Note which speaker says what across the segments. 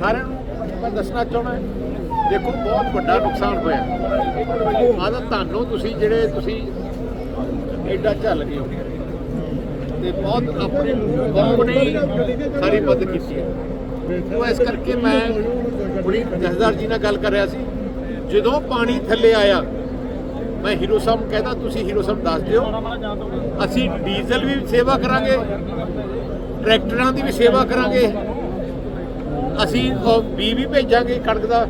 Speaker 1: ਸਾਰਿਆਂ ਨੂੰ ਮੈਂ ਦੱਸਣਾ ਚਾਹੁੰਦਾ ਦੇਖੋ, ਬਹੁਤ ਵੱਡਾ ਨੁਕਸਾਨ ਹੋਇਆ। ਆਹ ਤਾਂ ਤੁਹਾਨੂੰ ਤੁਸੀਂ ਜਿਹੜੇ ਤੁਸੀਂ ਐਡਾ ਝੱਲ ਗਏ ਹੋ। ਤੇ ਬਹੁਤ ਆਪਣੇ ਕੌਮ ਨੇ ਸਾਰੀ ਮਦਦ ਕੀਤੀ ਹੈ। ਉਹ ਇਸ ਕਰਕੇ ਮੈਂ ਬੜੀ ਜਸਦਾਰ ਜੀ ਨਾਲ ਗੱਲ ਕਰ ਰਿਹਾ ਸੀ। ਜਦੋਂ ਪਾਣੀ ਥੱਲੇ ਆਇਆ, ਮੈਂ ਹੀਰੋ ਸਾਹਿਬ ਨੂੰ ਕਹਿੰਦਾ ਤੁਸੀਂ ਹੀਰੋ ਸਾਹਿਬ ਦੱਸ ਦਿਓ, ਅਸੀਂ ਡੀਜ਼ਲ ਵੀ ਸੇਵਾ ਕਰਾਂਗੇ, ਟਰੈਕਟਰਾਂ ਦੀ ਵੀ ਸੇਵਾ ਕਰਾਂਗੇ ਅਸੀਂ ਉਹ ਬੀ ਵੀ ਭੇਜਾਂਗੇ ਕਣਕ ਦਾ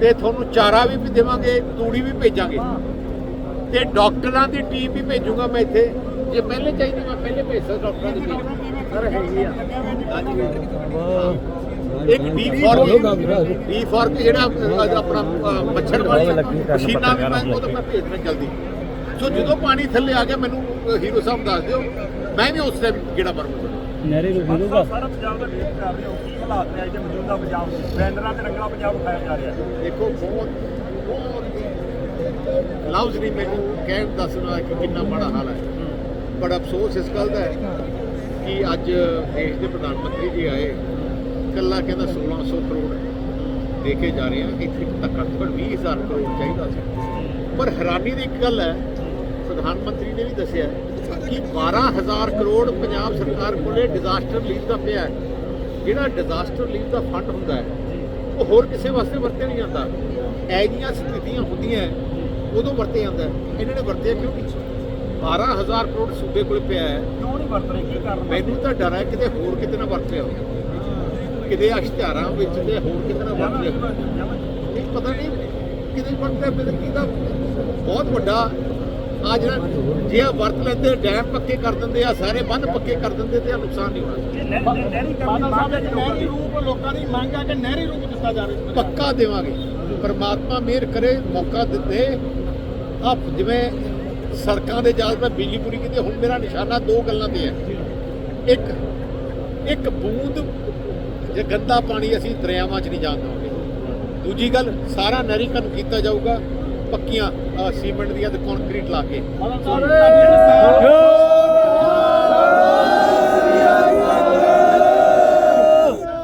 Speaker 1: ਤੇ ਤੁਹਾਨੂੰ ਚਾਰਾ ਵੀ ਦੇਵਾਂਗੇ ਤੂੜੀ ਵੀ ਭੇਜਾਂਗੇ। ਤੇ ਡਾਕਟਰਾਂ ਦੀ ਟੀਮ ਵੀ ਭੇਜੂਗਾ ਮੈਂ ਇੱਥੇ। ਜੇ ਪਹਿਲੇ ਚਾਹੀਦੀ ਮੈਂ ਪਹਿਲੇ ਭੇਜ ਸਕਦਾ ਡਾਕਟਰਾਂ ਦੀ ਟੀਮ ਸਰ ਹੈਗੀ ਆ। ਇੱਕ ਡੀ ਫਾਰਮ ਡੀ ਫਾਰਮ ਜਿਹੜਾ ਆਪਣਾ ਮੱਛਰ ਵਾਲੀ ਮਸ਼ੀਨਾਂ ਵੀ ਮੈਂ ਉਹ ਤਾਂ ਮੈਂ ਭੇਜਣਾ ਜਲਦੀ। ਸੋ ਜਦੋਂ ਪਾਣੀ ਥੱਲੇ ਆ ਗਿਆ ਮੈਨੂੰ ਹੀਰੋ ਸਾਹਿਬ ਦੱਸ ਦਿਓ। ਮੈਂ ਵੀ ਉਸ ਟਾਈਮ ਗੇੜਾ ਮਾਰੂੰਗਾ।
Speaker 2: ਨਹਿਰੇ ਨੂੰ ਮਿਲੂਗਾ
Speaker 3: ਸਾਰਾ ਪੰਜਾਬ ਦਾ ਵੇਖ ਕਰ ਰਹੇ ਹੋ ਕੀ ਹਾਲਾਤ ਨੇ ਅੱਜ ਦੇ ਮੌਜੂਦਾ ਪੰਜਾਬ ਬੈਨਰਾਂ ਤੇ ਰੰਗਲਾ ਪੰਜਾਬ ਖਾਇਆ ਜਾ ਰਿਹਾ ਹੈ।
Speaker 1: ਦੇਖੋ ਬਹੁਤ ਬਹੁਤ ਲਫ਼ਜ਼ ਨਹੀਂ ਮੈਨੂੰ ਕਹਿਣ ਦੱਸਣਾ ਕਿ ਕਿੰਨਾ ਮਾੜਾ ਹਾਲ ਹੈ। ਬੜਾ ਅਫਸੋਸ ਇਸ ਗੱਲ ਦਾ ਹੈ ਕਿ ਅੱਜ ਦੇਸ਼ ਦੇ ਪ੍ਰਧਾਨ ਮੰਤਰੀ ਜੀ ਆਏ ਕੱਲਾ ਕਹਿੰਦਾ 1600 ਕਰੋੜ ਦੇ ਕੇ ਜਾ ਰਹੇ ਆ ਇੱਥੇ ਤੱਕ ਘੱਟ 20000 ਕਰੋੜ ਚਾਹੀਦਾ ਸੀ। ਪਰ ਹੈਰਾਨੀ ਦੀ ਇੱਕ ਗੱਲ ਹੈ ਪ੍ਰਧਾਨ ਮੰਤਰੀ ਨੇ ਵੀ ਦੱਸਿਆ ਕਿ 12000 ਕਰੋੜ ਪੰਜਾਬ ਸਰਕਾਰ ਕੋਲੇ ਡਿਜ਼ਾਸਟਰ ਰੀਲੀਫ ਦਾ ਪਿਆ ਹੈ। ਜਿਹੜਾ ਡਿਜ਼ਾਸਟਰ ਰੀਲੀਫ ਦਾ ਫੰਡ ਹੁੰਦਾ ਹੈ ਉਹ ਹੋਰ ਕਿਸੇ ਵਾਸਤੇ ਵਰਤਿਆ ਨਹੀਂ ਜਾਂਦਾ। ਐ ਜੀਆਂ ਸਥਿਤੀਆਂ ਹੁੰਦੀਆਂ ਉਦੋਂ ਵਰਤਿਆ ਜਾਂਦਾ। ਇਹਨਾਂ ਨੇ ਵਰਤਿਆ ਕਿਉਂ ਨਹੀਂ? 12000 ਕਰੋੜ ਸੂਬੇ ਕੋਲ ਪਿਆ ਹੈ।
Speaker 3: ਕਿਉਂ ਨਹੀਂ ਵਰਤ ਰਹੇ? ਕੀ ਕਾਰਨ
Speaker 1: ਮੈਨੂੰ ਤਾਂ ਡਰ ਹੈ ਕਿਤੇ ਹੋਰ ਕਿਤੇ ਨਾ ਵਰਤਿਆ ਹੋਵੇ। ਕਿਤੇ ਅਸ਼ਤਿਆਰਾਂ ਵਿੱਚ ਤੇ ਹੋਰ ਕਿਤੇ ਨਾ ਵਰਤਿਆ ਹੋਵੇ। ਨਹੀਂ ਪਤਾ ਨਹੀਂ ਕਿਤੇ ਵਰਤਿਆ ਫਿਰ ਕਿਹਦਾ ਬਹੁਤ ਵੱਡਾ ਆ ਜਿਹੜਾ ਜੇ ਆ ਵਰਤ ਲੈਂਦੇ ਡੈਮ ਪੱਕੇ ਕਰ ਦਿੰਦੇ ਆ ਸਾਰੇ ਬੰਨ ਪੱਕੇ ਕਰ ਦਿੰਦੇ ਤੇ ਆ ਨੁਕਸਾਨ ਨਹੀਂ ਹੋਣਾ।
Speaker 3: ਨਹਿਰੀ ਕੰਮ ਮੰਗ ਹੈ ਨਹਿਰੀ ਰੂਪ
Speaker 4: ਲੋਕਾਂ ਦੀ ਮੰਗ ਹੈ ਕਿ ਨਹਿਰੀ ਰੂਪ ਦਿੱਤਾ ਜਾਵੇ
Speaker 1: ਪੱਕਾ ਦੇਵਾਂਗੇ। ਪਰਮਾਤਮਾ ਮਿਹਰ ਕਰੇ ਮੌਕਾ ਦਿੱਤੇ ਆ ਜਿਵੇਂ ਸੜਕਾਂ ਦੇ ਜਾਲ ਮੈਂ ਬਿਜਲੀ ਪੂਰੀ ਕੀਤੀ ਹੁਣ ਮੇਰਾ ਨਿਸ਼ਾਨਾ ਦੋ ਗੱਲਾਂ ਤੇ ਹੈ। ਇੱਕ ਇੱਕ ਬੂੰਦ ਜੇ ਗੰਦਾ ਪਾਣੀ ਅਸੀਂ ਦਰਿਆਵਾਂ 'ਚ ਨਹੀਂ ਜਾਣ ਦੇਵਾਂਗੇ। ਦੂਜੀ ਗੱਲ ਸਾਰਾ ਨਹਿਰੀਕਰਨ ਕੀਤਾ ਜਾਊਗਾ। ਪੱਕੀਆਂ ਆਹ ਸੀਮੈਂਟ ਦੀਆਂ ਤੇ ਕੰਕਰੀਟ ਲਾ ਕੇ।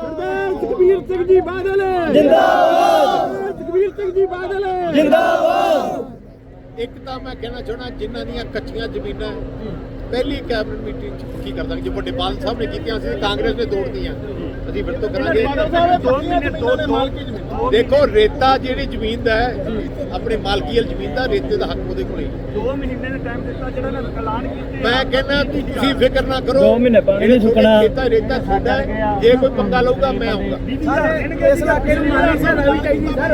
Speaker 4: ਸਰਦਾਰ ਸੁਖਬੀਰ ਸਿੰਘ ਜੀ ਬਾਦਲ ਜਿੰਦਾਬਾਦ ਸੁਖਬੀਰ ਸਿੰਘ ਜੀ ਬਾਦਲ
Speaker 1: ਇੱਕ ਤਾਂ ਮੈਂ ਕਹਿਣਾ ਚਾਹਣਾ ਜਿਨ੍ਹਾਂ ਦੀਆਂ ਕੱਚੀਆਂ ਜ਼ਮੀਨਾਂ, ਪਹਿਲੀ ਕੈਬਨਿਟ ਮੀਟਿੰਗ ਚ ਕੀ ਕਰ ਦਾਂਗੇ ਜੋ ਵੱਡੇ ਬਾਲ ਸਾਹਿਬ ਨੇ ਕੀਤੀਆਂ ਸੀ, ਕਾਂਗਰਸ ਨੇ ਤੋੜਦੀਆਂ ਅਸੀਂ ਫਿਰ ਤੋਂ ਕਰਾਂਗੇ।
Speaker 3: ਦੋ ਮਹੀਨੇ ਦੋ ਦੋ।
Speaker 1: ਦੇਖੋ ਰੇਤਾ ਜਿਹੜੀ ਜ਼ਮੀਨ ਦਾ ਹੈ ਆਪਣੀ ਮਾਲਕੀ ਵਾਲੀ ਜ਼ਮੀਨ ਦਾ ਰੇਤੇ ਦਾ ਹੱਕ ਉਹਦੇ ਕੋਲੇ
Speaker 3: ਦੋ ਮਹੀਨੇ ਦਾ ਟਾਈਮ ਦਿੱਤਾ ਜਿਹੜਾ ਨਾ ਐਲਾਨ ਕੀਤੇ
Speaker 1: ਮੈਂ ਕਹਿੰਦਾ ਤੁਸੀਂ ਫਿਕਰ ਨਾ ਕਰੋ।
Speaker 2: ਦੋ ਮਹੀਨੇ ਪਾਣੀ ਨਹੀਂ ਸੁੱਕਣਾ।
Speaker 1: ਰੇਤਾ ਰੇਤਾ ਸਾਡਾ ਹੈ। ਜੇ ਕੋਈ ਪੰਗਾ ਲਊਗਾ ਮੈਂ ਆਊਂਗਾ।
Speaker 3: ਸਾਰੇ ਇਸ ਇਲਾਕੇ ਨੂੰ ਮਾਰੀ ਸਰ ਚਾਹੀਦੀ ਸਰ